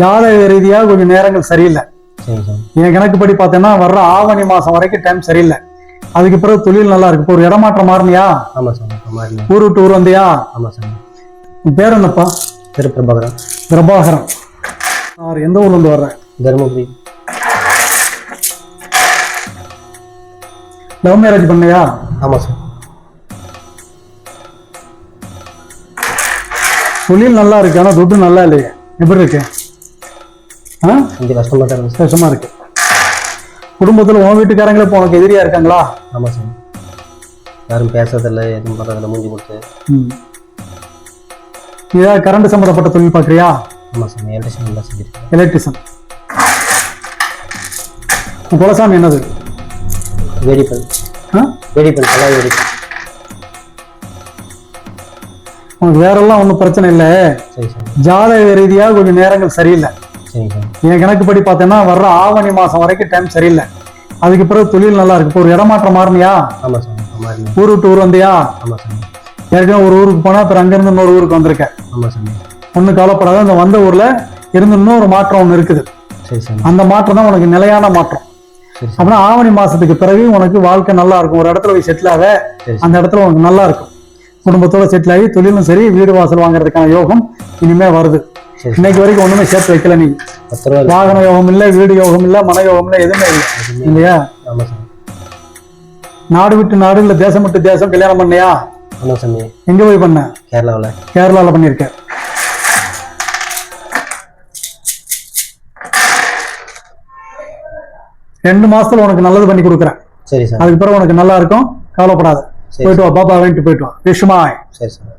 ஜாதக ரீதியா கொஞ்சம் நேரங்கள் சரியில்லை. என் கணக்குப்படி பார்த்தேன்னா வர்ற ஆவணி மாசம் வரைக்கும் டைம் சரியில்லை. அதுக்கு பிறகு தொழில் நல்லா இருக்கு. இப்போ ஒரு இடமாற்றம் மாறினியா ஊர் விட்டு ஊர் வந்தியா? பேர் என்னப்பா? திருப்பிரபாகரன். பிரபாகரன். நான் எந்த ஊர்ல இருந்து வர்றேன் தருமபுரி. லவ் மேரேஜ் பண்ணியா ஆமா சார். தொழில் நல்லா இருக்கு ஆனா துட்டு நல்லா இல்லையே. எப்படி இருக்கு? கொஞ்சம் கஷ்டமா தான் இருந்துச்சு கஷ்டமா இருக்கு. குடும்பத்துல உன் வீட்டுக்காரங்களே இப்போ உனக்கு எதிரியா இருக்காங்களா? ஆமா சாமி யாரும் பேசுறதில்ல எதுவும் பண்றதில்ல மூஞ்சி கொடுத்து ம். ஏதாவது கரண்ட் சம்மந்தப்பட்ட தொழில் பார்க்குறியா ஆமா சாமி எலக்ட்ரிஷன் நல்லா செஞ்சிருக்கேன். எலக்ட்ரிஷியன் குலசாமி என்னது? வேடிப்பன் ஆ? வேடிப்பன் கலாய் வேடிப்பன் உனக்கு வேறெல்லாம் ஒன்றும் பிரச்சனை இல்லை. சரி ஜாதக ரீதியா கொஞ்சம் நேரங்கள் சரியில்லை. சரி என் கணக்குப்படி பார்த்தேன்னா வர்ற ஆவணி மாசம் வரைக்கும் டைம் சரியில்லை. அதுக்கு பிறகு தொழில் நல்லா இருக்கு. இப்போ ஒரு இடமாற்றம் மாறினியா? ஊர் விட்டு ஊர் வந்தியா? ஏற்கனவே ஒரு ஊருக்கு போனா அப்புறம் அங்கிருந்து இன்னொரு ஊருக்கு வந்திருக்க. ஆமா சாமி ஒன்றும் கவலைப்படாத இந்த வந்த ஊர்ல இருந்து இன்னொரு மாற்றம் ஒன்று இருக்குது. அந்த மாற்றம் தான் உனக்கு நிலையான மாற்றம். அப்படின்னா ஆவணி மாசத்துக்கு பிறகு உனக்கு வாழ்க்கை நல்லா இருக்கும். ஒரு இடத்துல போய் செட்டில் ஆக அந்த இடத்துல உனக்கு நல்லா இருக்கும். குடும்பத்தோட செட்டில் ஆகி தொழிலும் சரி வீடு வாசல் வாங்குறதுக்கான யோகம் இனிமே வருது. இன்னைக்கு வரைக்கும் ஒண்ணுமே சேர்த்து வைக்கல நீ. வாகன யோகம் இல்லை வீடு யோகம் இல்லை மன யோகம் இல்லை எதுவுமே இல்லை. இல்லையா? நாடு விட்டு நாடு இல்ல தேசம் விட்டு தேசம் கல்யாணம் பண்ணியா? எங்க போய் பண்ண? கேரளாவில். கேரளால பண்ணியிருக்க. ரெண்டு மாசத்துல உனக்கு நல்லது பண்ணி கொடுக்குறேன். சரி சார் அதுக்கு பிறகு உனக்கு நல்லா இருக்கும் கவலைப்படாத. போயிட்டு வா பாப்பா வாங்கிட்டு போயிட்டு வா. விஷமாய் சரி சார்